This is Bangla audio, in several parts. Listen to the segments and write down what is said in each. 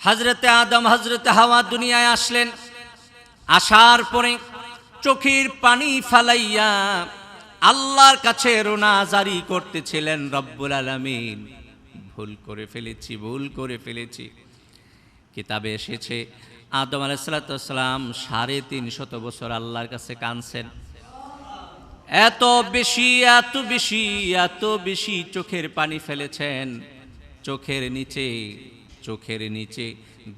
হজরতে আদম হজরতে হাওয়া দুনিয়ায় আসলেন। আসার পরে চোখের পানি ফালাইয়া আল্লাহর কাছে রোনা জারি করতেছিলেন, রব্বুল আলামিন, ভুল করে ফেলেছি, ভুল করে ফেলেছি। কিতাবে এসেছে, আদম আলাইসালাম সাড়ে তিন শত বছর আল্লাহর কাছে কানছেন এত বেশি এত বেশি এত বেশি চোখের পানি ফেলেছেন। চোখের নিচে চোখের নিচে,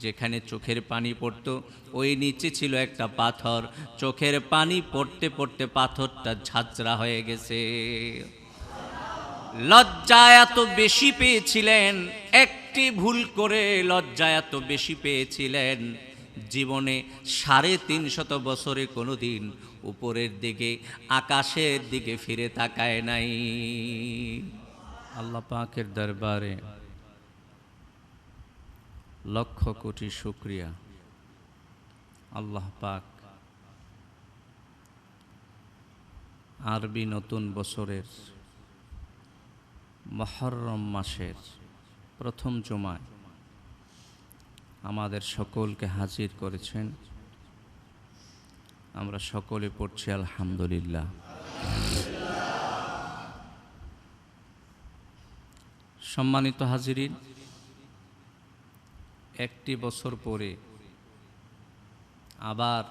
যেখানে চোখের পানি পড়তো, ওই নিচে ছিল একটা পাথর। চোখের পানি পড়তে পড়তে পাথরটা ঝাঁঝরা হয়ে গেছে। লজ্জা এত বেশি পেয়েছিলেন, একটি ভুল করে লজ্জা এত বেশি পেয়েছিলেন। জীবনে সাড়ে তিনশত বছরে কোনো দিন উপরের দিকে, আকাশের দিকে ফিরে তাকায় নাই। আল্লাহ পাকের দরবারে লক্ষ কোটি শুক্রিয়া। আল্লাহ পাক আরবি নতুন বছরের মহরম মাসের প্রথম জমায় আমাদের সকলকে হাজির করেছেন। আমরা সকলে পড়ছি আলহামদুলিল্লাহ। সম্মানিত হাজিরিন একটি বছর পরে আবার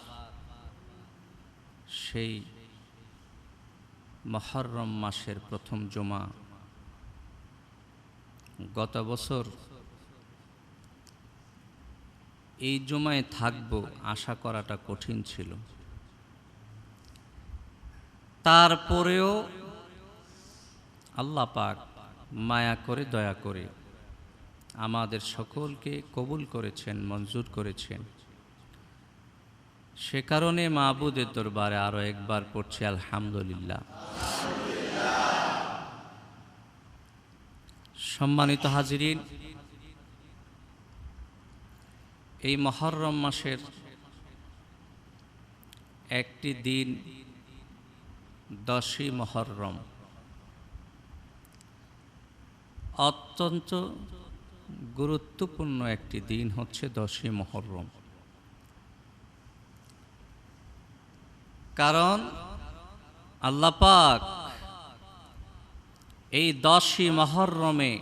সেই মহরম মাসের প্রথম জমা। গত বছর এই জমায় থাকব আশা করাটা কঠিন ছিল। তারপরেও আল্লাহ পাক মায়া করে, দয়া করে আমাদের সকলকে কবুল করেছেন, মঞ্জুর করেছেন। সে কারণে মাহবুদের দরবারে আরও একবার পড়ছি, আলহামদুলিল্লাহ। সম্মানিত হাজিরিন, এই মহরম মাসের একটি দিন দশই মহরম। অত্যন্ত গুরুত্বপূর্ণ একটি দিন হচ্ছে দশই মহরম। কারণ আল্লাপাক এই দশই মহরমে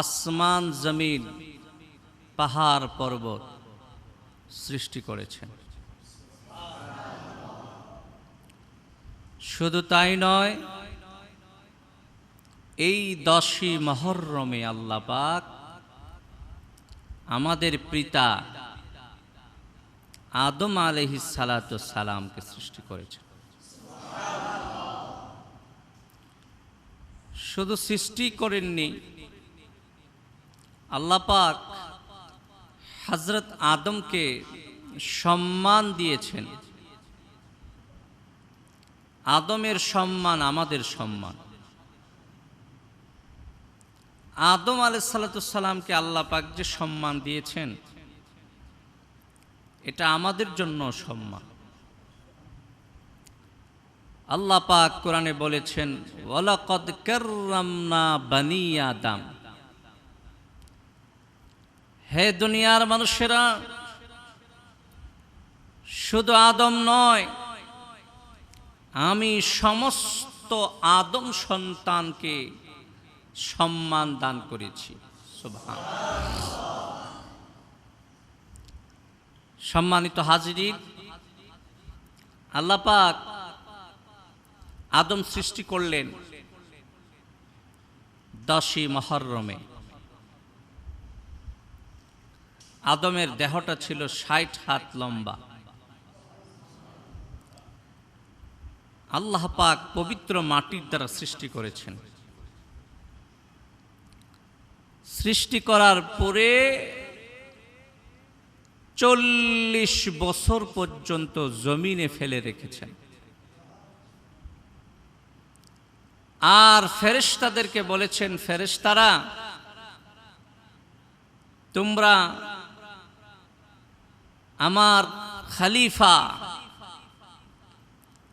আসমান জমিন পাহাড় পর্বত সৃষ্টি করেছেন। শুধু তাই নয় এই দশই মহরমে পাক আমাদের পিতা আদম আলহি সালামকে সৃষ্টি করেছেন। শুধু সৃষ্টি করেননি পাক হজরত আদমকে সম্মান দিয়েছেন। আদমের সম্মান আমাদের সম্মান। আদম আলাইসাল্লাতুসাল্লামকে আল্লাহ পাক যে সম্মান দিয়েছেন, এটা আমাদের জন্য সম্মান। আল্লাহ পাক কোরআনে বলেছেন, ওয়ালাকদ কাররামনা বানি আদম। হে দুনিয়ার মানুষেরা, শুধু আদম নয়, আমি সমস্ত আদম সন্তানকে সম্মান দান করেছি। সুবহান। সম্মানিত হাজির আল্লাপাক আদম সৃষ্টি করলেন দশই মহরমে। আদমের দেহটা ছিল ষাট হাত লম্বা। আল্লাহ পাক পবিত্র মাটির দ্বারা সৃষ্টি করেছেন। সৃষ্টি করার পরে চল্লিশ বছর পর্যন্ত জমিনে ফেলে রেখেছেন। আর ফেরেশতাদেরকে বলেছেন, ফেরেশতারা, তোমরা আমার খালিফা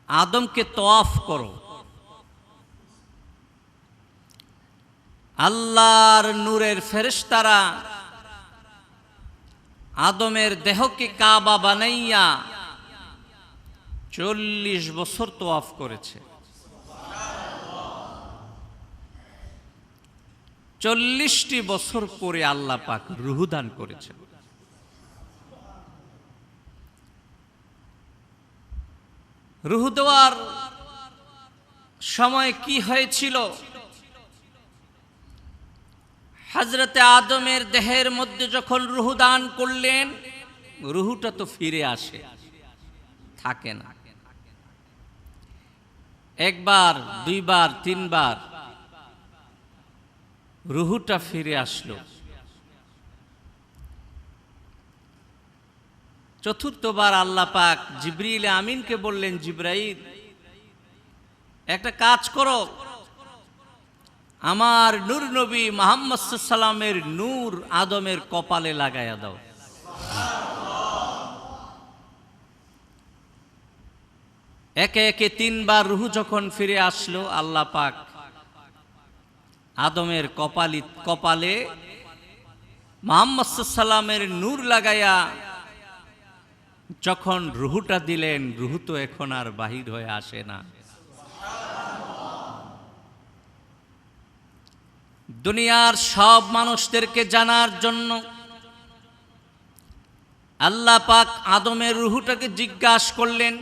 আদমকে তোয়াফ করো। আল্লাহর নূরের ফেরেশতারা আদমের দেহকে কাবা বানাইয়া চল্লিশ বছর তোয়াফ করেছে। চল্লিশটি বছর পরে আল্লাহ পাক রুহুদান করেছেন। রুহু দেওয়ার সময় কি হয়েছিল? হজরতে আদমের দেহের মধ্যে যখন রুহু দান করলেন, রুহুটা তো ফিরে আসে, থাকে না। একবার, দুইবার, তিনবার রুহুটা ফিরে আসলো। চতুর্থবার আল্লাহ পাক জিব্রিল আমিনকে বললেন, জিব্রাইল, একটা কাজ করো আমার নূর নবী মোহাম্মদ সাল্লামের নূর আদমের কপালে লাগাইয়া দাও। একে একে তিনবার রুহু যখন ফিরে আসলো, আল্লাহ পাক আদমের কপালি কপালে মোহাম্মদ সাল্লামের নূর লাগাইয়া যখন রুহুটা দিলেন, রুহু তো এখন আর বাহির হয়ে আসে না। দুনিয়ার সব মানুষদেরকে জানার জন্য আল্লাহ পাক আদমের রুহুটাকে জিজ্ঞাসা করলেন,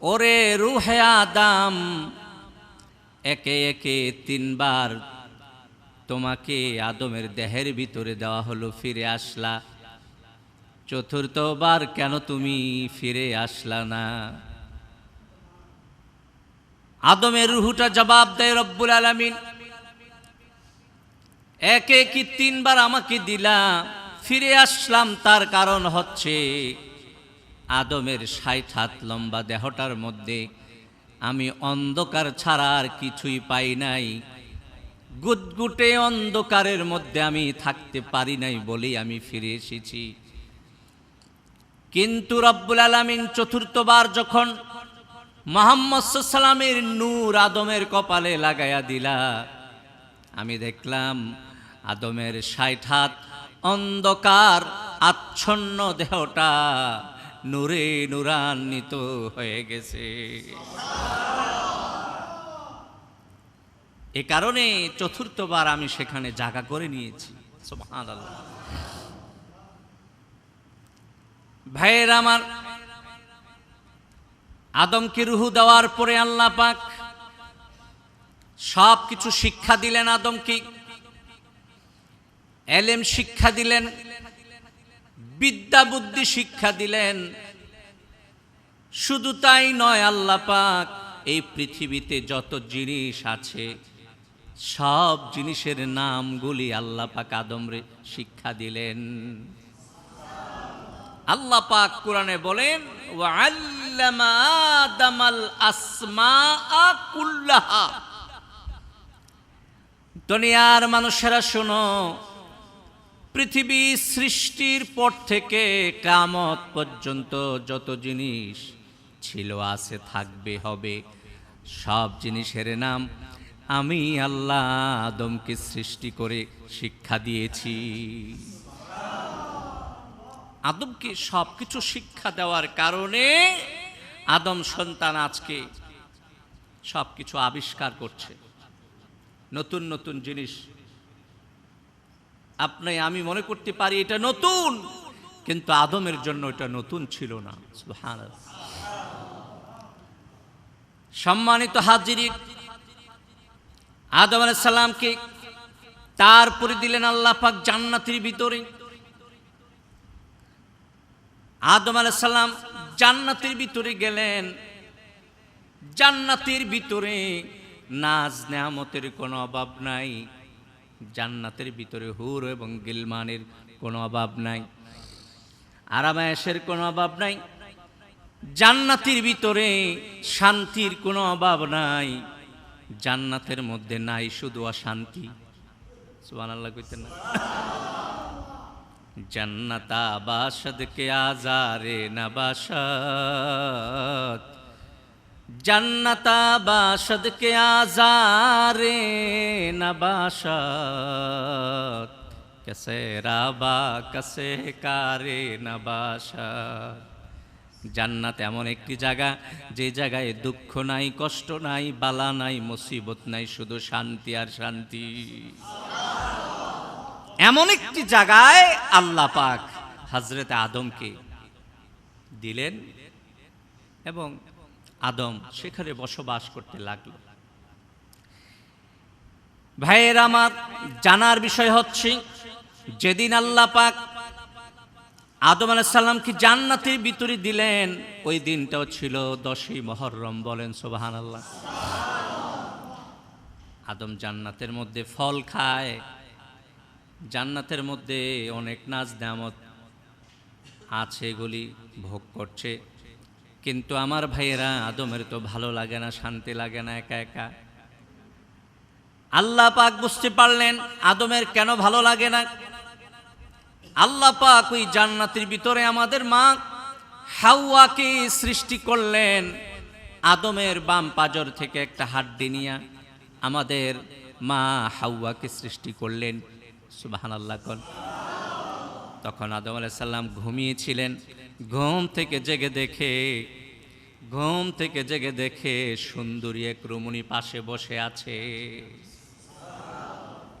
ওরে রুহে আদাম, একে একে তিনবার তোমাকে আদমের দেহের ভিতরে দেওয়া হলো, ফিরে আসলা। চতুর্থবার কেন তুমি ফিরে আসলা না? আদমের রুহুটা জবাব দেয় রব্বুল আলমিন। একে কি তিনবার আমাকে দিলা, ফিরে আসলাম তার কারণ হচ্ছে আদমের ষাট হাত লম্বা দেহটার মধ্যে আমি অন্ধকার ছাড়া আর কিছুই পাই নাই। গুটগুটে অন্ধকারের মধ্যে আমি থাকতে পারি নাই বলেই আমি ফিরে এসেছি। কিন্তু রব্বুল আলমিন চতুর্থবার যখন মোহাম্মদ সাল্লামের নূর আদমের কপালে লাগাইয়া দিলা। আমি দেখলাম আদমের ষাট হাত অন্ধকার, আচ্ছন্ন দেহটা নূরে নূরান্বিত হয়ে গেছে। এ কারণে চতুর্থবার আমি সেখানে জাগা করে নিয়েছি। ভাইয়ের আমার আদমকে রুহু দেওয়ার পরে আল্লাহ পাক সব কিছু শিক্ষা দিলেন আদমকে। এলেম শিক্ষা দিলেন বিদ্যা বুদ্ধি শিক্ষা দিলেন। শুধু তাই নয় আল্লাহ পাক, এই পৃথিবীতে যত জিনিস আছে, সব জিনিসের নামগুলি আল্লাহ পাক আদমরে শিক্ষা দিলেন। আল্লাহ পাক কোরআনে বলেন দুনিয়ার মানুষেরা শোনো, পৃথিবী সৃষ্টির পর থেকে কামত পর্যন্ত যত জিনিস ছিল, আছে, থাকবে, হবে, সব জিনিসের নাম আমি আল্লাহ আদমকে সৃষ্টি করে শিক্ষা দিয়েছি। আদমকে সব কিছু শিক্ষা দেওয়ার কারণে আদম সন্তান আজকে সব কিছু আবিষ্কার করছে। নতুন নতুন জিনিস। আপনি, আমি মনে করতে পারি এটা নতুন, কিন্তু আদমের জন্য এটা নতুন ছিল না। সম্মানিত হাজিরি, আদম আলাইহিস সালামকে তারপরে দিলেন আল্লাহ পাক জান্নাতের ভিতরে। আদম আলাইহিস সালাম জান্নাতের ভিতরে গেলেন। জান্নাতের ভিতরে নাজ নেয়ামতের কোনো অভাব নাই। জান্নাতের ভিতরে হুর এবং গিলমানের কোনো অভাব নাই। আরামায়াসের কোনো অভাব নাই। জান্নাতের ভিতরে শান্তির কোনো অভাব নাই। জান্নাতের মধ্যে নাই শুধু অশান্তি। সুবহানাল্লাহ কইতেন না। জন্নতা বাসদ কে আজারে নবাসত। জন্নতা বাসদ কে আজারে নবাসত। कैसे রাবা কাছে কারে নাবাসা জান্নাত এমন একটি জায়গা, যে জায়গায় দুঃখ নাই, কষ্ট নাই, বালা নাই, মুসিবত নাই, শুধু শান্তি আর শান্তি। এমন একটি জায়গায় আল্লাহ পাক হজরত আদমকে দিলেন এবং আদম সেখানে বসবাস করতে লাগল। ভাইয়ের আমার জানার বিষয় হচ্ছে, যেদিন আল্লাহ পাক আদম আলাইসাল্লামকে জান্নাতের ভিতরে দিলেন, ওই দিনটাও ছিল দশই মহরম, বলেন সোবাহান আল্লাহ আদম জান্নাতের মধ্যে ফল খায় জান্নাতের মধ্যে অনেক নাচ দামত আছে এগুলি ভোগ করছে। কিন্তু আমার ভাইয়েরা, আদমের তো ভালো লাগে না, শান্তি লাগে না একা একা। আল্লাহ পাক বুঝতে পারলেন আদমের কেন ভালো লাগে না। আল্লাহ পাক ওই জান্নাতের ভিতরে আমাদের মা হাওয়াকে সৃষ্টি করলেন আদমের বাম পাজর থেকে একটা হাড্ডি নিয়ে। আমাদের মা হাওয়াকে সৃষ্টি করলেন। সুবাহান কন। তখন আদম আলাইসাল্লাম ঘুমিয়েছিলেন। ঘুম থেকে জেগে দেখে, ঘুম থেকে জেগে দেখে সুন্দরী এক রমণী পাশে বসে আছে।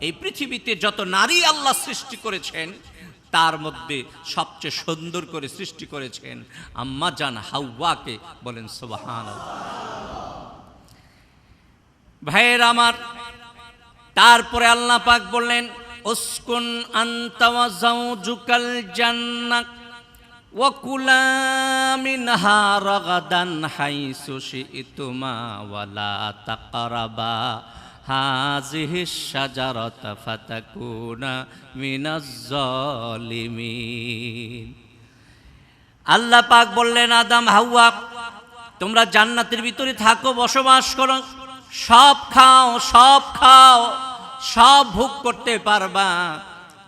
এই পৃথিবীতে যত নারী আল্লাহ সৃষ্টি করেছেন, তার মধ্যে সবচেয়ে সুন্দর করে সৃষ্টি করেছেন আম্মা জান হাওয়াকে বলেন সুবাহান ভাইয়ের আমার, তারপরে আল্লাহ পাক বললেন যাওজুকাল জান্নাহ ওয়া কুলা মিনহা রাগাদান হাইসু শি'তুমা ওয়া লা তাকরাবা। হাযিহি শাজারাতা ফাতাকুনা মিনাজ জালিমিন আল্লাহ পাক বললেন, আদম, হাওয়া, তোমরা জান্নাতের ভিতরে থাকো, বসবাস করো। সব খাও সব খাও। সব ভোগ করতে পারবা।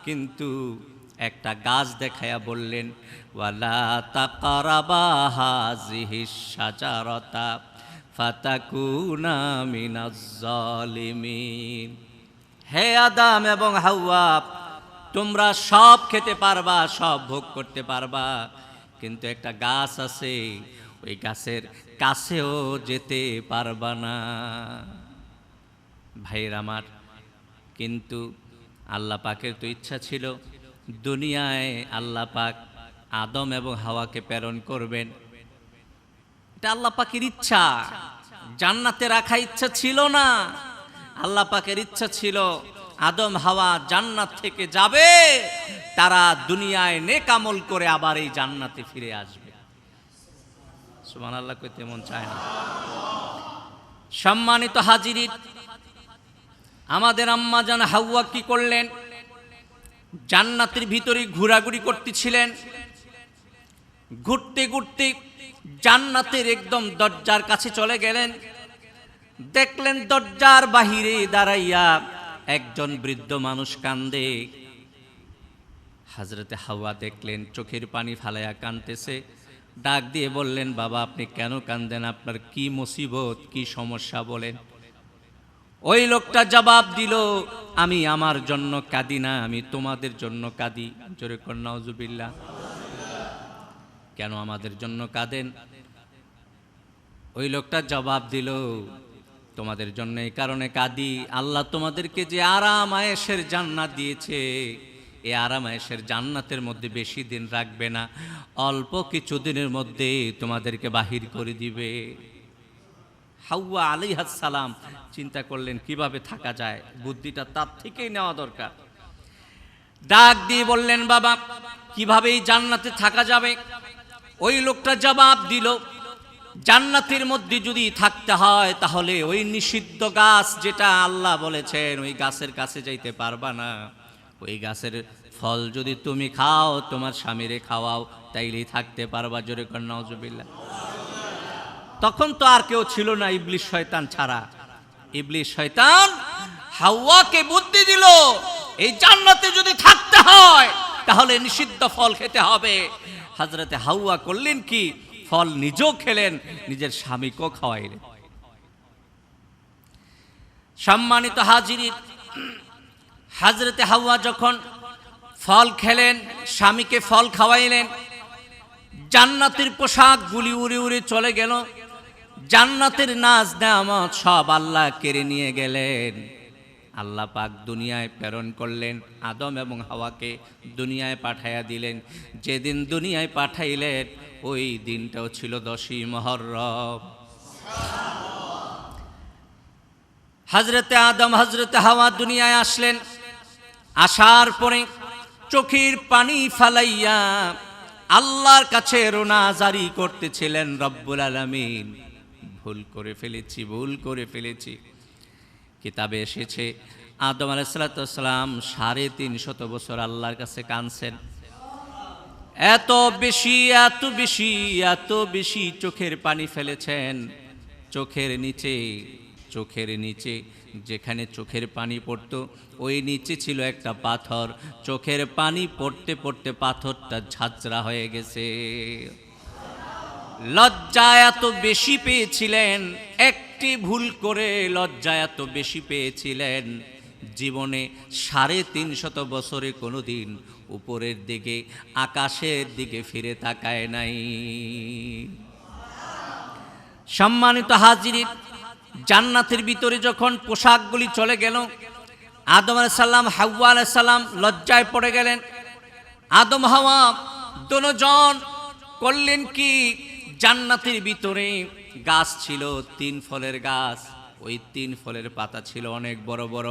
কিন্তু একটা গাছ দেখায়া বললেন, ওয়ালা তাকারাবা হাজিহি শাজারতা ফাতাকুনা হে আদাম এবং হাওয়া, তোমরা সব খেতে পারবা, সব ভোগ করতে পারবা। কিন্তু একটা গাছ আছে, ওই গাছের কাছেও যেতে পারবা না। ভাইয়ের আমার কিন্তু আল্লাহ পাকের তো ইচ্ছা ছিল দুনিয়ায় আল্লাহ পাক আদম এবং হাওয়াকে প্রেরণ করবেন। এটা আল্লাহ পাকের ইচ্ছা। জান্নাতে রাখা ইচ্ছা ছিল না। আল্লাহ পাকের ইচ্ছা ছিল আদম, হাওয়া জান্নাত থেকে যাবে, তারা দুনিয়ায় নেকামল করে আবার এই জান্নাতে ফিরে আসবে। সুমান আল্লাহ কই তেমন চায় না। সম্মানিত হাজিরি আমাদের আম্মা জান হাওয়া কি করলেন? জান্নাতের ভিতরে ঘোরাঘুরি করতেছিলেন। ঘুরতে ঘুরতে জান্নাতের একদম দরজার কাছে চলে গেলেন। দেখলেন দরজার বাহিরে দাঁড়াইয়া একজন বৃদ্ধ মানুষ কান্দে। হাজরতে হাওয়া দেখলেন, চোখের পানি ফালাইয়া কানতেছে। ডাক দিয়ে বললেন, বাবা, আপনি কেন কান্দেন? আপনার কি মুসিবত, কি সমস্যা বলেন? ওই লোকটা জবাব দিল, আমি আমার জন্য কাঁদি না, আমি তোমাদের জন্য কাঁদি। জোরে কন্যাউজুবিল্লা কেন আমাদের জন্য কাঁদেন? ওই লোকটা জবাব দিল, তোমাদের জন্য এই কারণে কাঁদি। আল্লাহ তোমাদেরকে যে আরাম আয়েসের জান্নাত দিয়েছে এই আরাম আয়েসের জান্নাতের মধ্যে বেশি দিন রাখবে না। অল্প কিছু দিনের মধ্যে তোমাদেরকে বাহির করে দিবে। হাউয়া সালাম। চিন্তা করলেন, কীভাবে থাকা যায়? বুদ্ধিটা তার থেকেই নেওয়া দরকার। ডাক দিয়ে বললেন, বাবা কীভাবে এই জান্নাতে থাকা যাবে? ওই লোকটা জবাব দিল, জান্নাতের মধ্যে যদি থাকতে হয়, তাহলে ওই নিষিদ্ধ গাছ যেটা আল্লাহ বলেছেন, ওই গাছের কাছে যাইতে পারবা না। ওই গাছের ফল যদি তুমি খাও, তোমার স্বামীরে খাওয়াও, তাইলেই থাকতে পারবা। জোরে কন্যা তখন তো আর কেউ ছিল না ইবলিশ শয়তান ছাড়া। ইবলিশ শয়তান হাওয়াকে বুদ্ধি দিল, এই জান্নাতে যদি থাকতে হয়, তাহলে নিষিদ্ধ ফল খেতে হবে। হাজরতে হাওয়া করলেন কি? ফল নিজেও খেলেন, নিজের স্বামীকেও খাওয়াইলেন। সম্মানিত হাজিরি হাজরতে হাওয়া যখন ফল খেলেন, স্বামীকে ফল খাওয়াইলেন, জান্নাতের পোশাক গুলি উড়ে উড়ে চলে গেল। জান্নাতের নাচ নেয়ামত সব আল্লাহ কেড়ে নিয়ে গেলেন। আল্লাহ পাক দুনিয়ায় প্রেরণ করলেন, আদম এবং হাওয়াকে দুনিয়ায় পাঠাইয়া দিলেন। যেদিন দুনিয়ায় পাঠাইলেন, ওই দিনটাও ছিল দশই মহরম। হজরতে আদম, হজরতে হাওয়া দুনিয়ায় আসলেন। আসার পরে চোখের পানি ফালাইয়া আল্লাহর কাছে রোনা জারি করতেছিলেন রব্বুল আলামিন। ভুল করে ফেলেছি, ভুল করে ফেলেছি। কিতাবে এসেছে, আদম আলাইসালাম সাড়ে তিন শত বছর আল্লাহর কাছে কানছেন এত বেশি এত বেশি এত বেশি চোখের পানি ফেলেছেন। চোখের নিচে চোখের নিচে, যেখানে চোখের পানি পড়তো, ওই নিচে ছিল একটা পাথর। চোখের পানি পড়তে পড়তে পাথরটা ঝাঁঝরা হয়ে গেছে। লজ্জা এত বেশি পেয়েছিলেন, একটি ভুল করে লজ্জা এত বেশি পেয়েছিলেন। জীবনে সাড়ে তিন শত বছরে কোনোদিন উপরের দিকে, আকাশের দিকে ফিরে তাকায় নাই। সম্মানিত হাজিরিন জান্নাতের ভিতরে যখন পোশাকগুলি চলে গেল, আদম আলাইসাল্লাম হাওয়া আলাইসাল্লাম লজ্জায় পড়ে গেলেন। আদম হাওয়া দোনোজন করলেন কি? জান্নাতের ভিতরে গাছ ছিল, তিন ফলের গাছ। ওই তিন ফলের পাতা ছিল অনেক বড় বড়।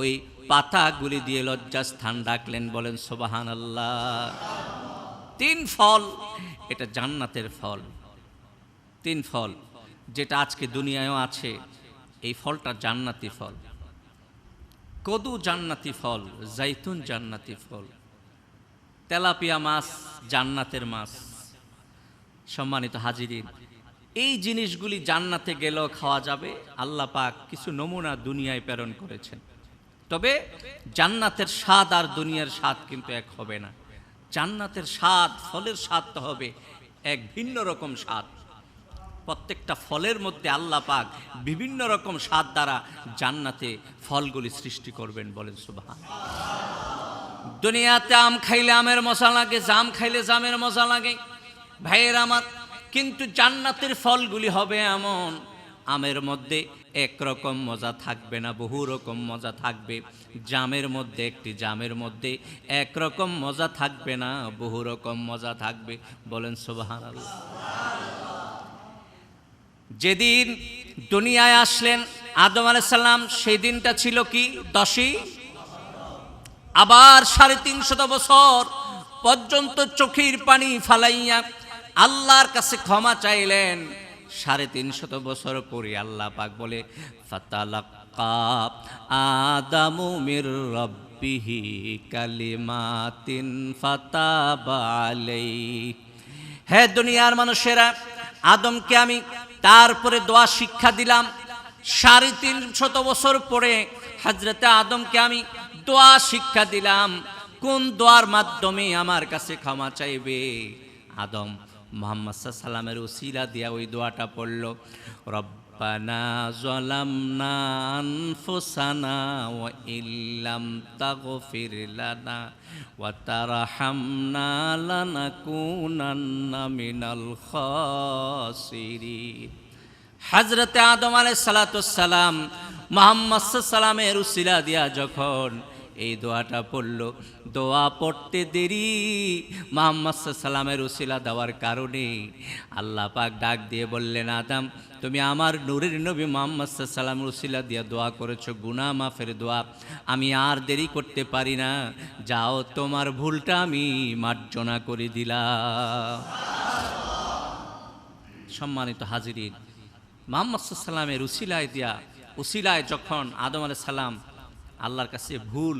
ওই পাতাগুলি দিয়ে লজ্জা লজ্জাস্থান ডাকলেন, বলেন সোবাহান আল্লাহ তিন ফল, এটা জান্নাতের ফল। তিন ফল, যেটা আজকে দুনিয়ায়ও আছে, এই ফলটা জান্নাতি ফল। কদু জান্নাতি ফল, জাইতুন জান্নাতি ফল। তেলাপিয়া মাছ জান্নাতের মাছ। সম্মানিত হাজিরিন, এই জিনিসগুলি জান্নাতে গেলেও খাওয়া যাবে, আল্লাহ পাক কিছু নমুনা দুনিয়ায় প্রেরণ করেছেন। তবে জান্নাতের স্বাদ আর দুনিয়ার স্বাদ কিন্তু এক হবে না। জান্নাতের স্বাদ, ফলের স্বাদ তো হবে এক ভিন্ন রকম স্বাদ। প্রত্যেকটা ফলের মধ্যে আল্লাহ পাক বিভিন্ন রকম স্বাদ দ্বারা জান্নাতে ফলগুলি সৃষ্টি করবেন বলেন সুবাহ দুনিয়াতে আম খাইলে আমের মশা লাগে, জাম খাইলে জামের মশা লাগে ভাইয়ের আমার, কিন্তু জান্নাতের ফলগুলি হবে এমন। আমের মধ্যে একরকম মজা থাকবে না, বহু রকম মজা থাকবে। জামের মধ্যে একটি জামের মধ্যে একরকম মজা থাকবে না, বহু রকম মজা থাকবে। বলেন সোবাহান যেদিন দুনিয়ায় আসলেন, আদম আলাইসাল্লাম সেই দিনটা ছিল কি? দশই? আবার সাড়ে তিনশত বছর পর্যন্ত চোখের পানি ফালাইয়া আল্লাহর কাছে ক্ষমা চাইলেন। সাড়ে তিনশত বছর পরে আল্লাহ পাক বলে, ফাতালাক্কা আদামু মির রব্বিহি কালিমাতিন ফাতাবা আলাইহি। হে দুনিয়ার মানুষেরা, আদমকে আমি তারপরে দোয়া শিক্ষা দিলাম। সাড়ে তিন শত বছর পরে হাজরতে আদমকে আমি দোয়া শিক্ষা দিলাম। কোন দোয়ার মাধ্যমে আমার কাছে ক্ষমা চাইবে? আদম মোহাম্মদ সাল্লামের উসিলা দিয়া ওই দোয়াটা পড়ল, রব্বানা জলামনা আনফুসানা ওয়া ইল্লাম তাগফির লানা ওয়া তারহামনা লানাকুনান্না মিনাল খাসিরিন। হজরতে আদম আলাই সালাতাম মোহাম্মদ সালামের উসিলা দিয়া যখন এই দোয়াটা পড়ল। দোয়া পড়তে দেরি, মোহাম্মদ সাল্লামের উসিলা দেওয়ার কারণে। আল্লাহ পাক ডাক দিয়ে বললেন, আদাম, তুমি আমার নূরের নবী মোহাম্মদ সাল্লামের উসিলা দিয়ে দোয়া করেছ গুনা মাফের দোয়া। আমি আর দেরি করতে পারি না। যাও, তোমার ভুলটা আমি মার্জনা করে দিলাম। সম্মানিত হাজিরিন, মোহাম্মদ সাল্লামের উসিলায় দিয়া উসিলায় যখন আদম আলাই সাল্লাম আল্লাহর কাছে ভুল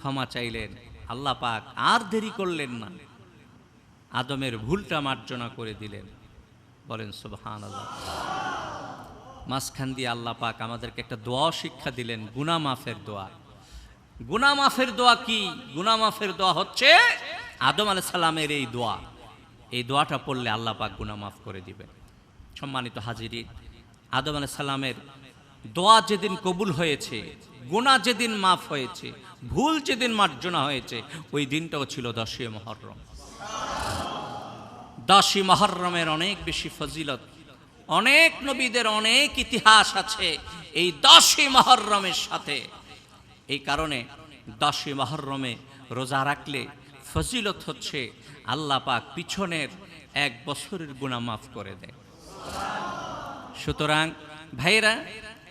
ক্ষমা চাইলেন। আল্লাহ পাক আর দেরি করলেন না। আদমের ভুলটা মার্জনা করে দিলেন। বলেন সুবহান আল্লাহ মাঝখান দিয়ে আল্লাহ পাক আমাদেরকে একটা দোয়া শিক্ষা দিলেন গুনা মাফের দোয়া। গুনা মাফের দোয়া কি? গুনা মাফের দোয়া হচ্ছে আদম আলাই সাল্লামের এই দোয়া। এই দোয়াটা পড়লে আল্লাহ পাক গুনা মাফ করে দিবেন। সম্মানিত হাজিরি আদম আলাই সাল্লামের দোয়া যেদিন কবুল হয়েছে গোনা যেদিন মাফ হয়েছে, ভুল যেদিন মার্জনা হয়েছে, ওই দিনটাও ছিল দশই মহরম। দশই মহরমের অনেক বেশি ফজিলত, অনেক নবীদের অনেক ইতিহাস আছে এই দশই মহরমের সাথে। এই কারণে দশই মহরমে রোজা রাখলে ফজিলত হচ্ছে আল্লাহ পাক পিছনের এক বছরের গুণা মাফ করে দেয়। সুতরাং ভাইরা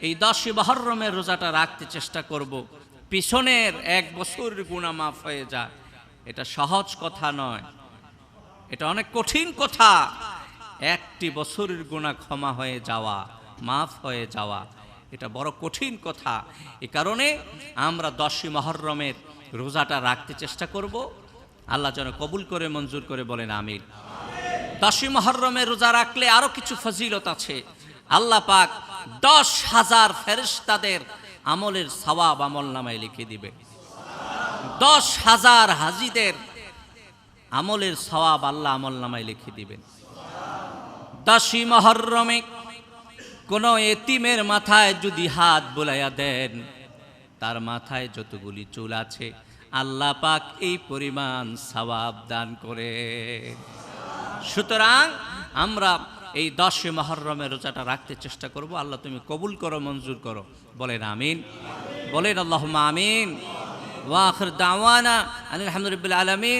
এই দশই মহরমের রোজাটা রাখতে চেষ্টা করব। পিছনের এক বছরের গুণা মাফ হয়ে যায় এটা সহজ কথা নয়। এটা অনেক কঠিন কথা। একটি বছরের গুণা ক্ষমা হয়ে যাওয়া, মাফ হয়ে যাওয়া, এটা বড় কঠিন কথা। এ কারণে আমরা দশই মহরমের রোজাটা রাখতে চেষ্টা করব। আল্লাহ যেন কবুল করে, মঞ্জুর করে বলেন আমির দশই মহরমের রোজা রাখলে আরও কিছু ফজিলত আছে। আল্লাহ পাক দশ হাজার ফেরেশতাদের আমলের সওয়াব আমল নামায় লিখে দিবে। দশ হাজার হাজিদের আমলের সওয়াব আল্লাহ আমল নামায় লিখে দিবেন দশই মহরমে কোনো এতিমের মাথায় যদি হাত বুলাইয়া দেন, তার মাথায় যতগুলি চুল আছে, আল্লাহ পাক এই পরিমাণ সওয়াব দান করে। সুতরাং আমরা এই দশে মহরমের রোজাটা রাখতে চেষ্টা করব। আল্লাহ তুমি কবুল করো, মঞ্জুর করো। বলেন আমিন। বলেন আল্লাহ আমিন। ওয়াখর দাওয়ানা আলহামদুলিল্লাহ আলমিন।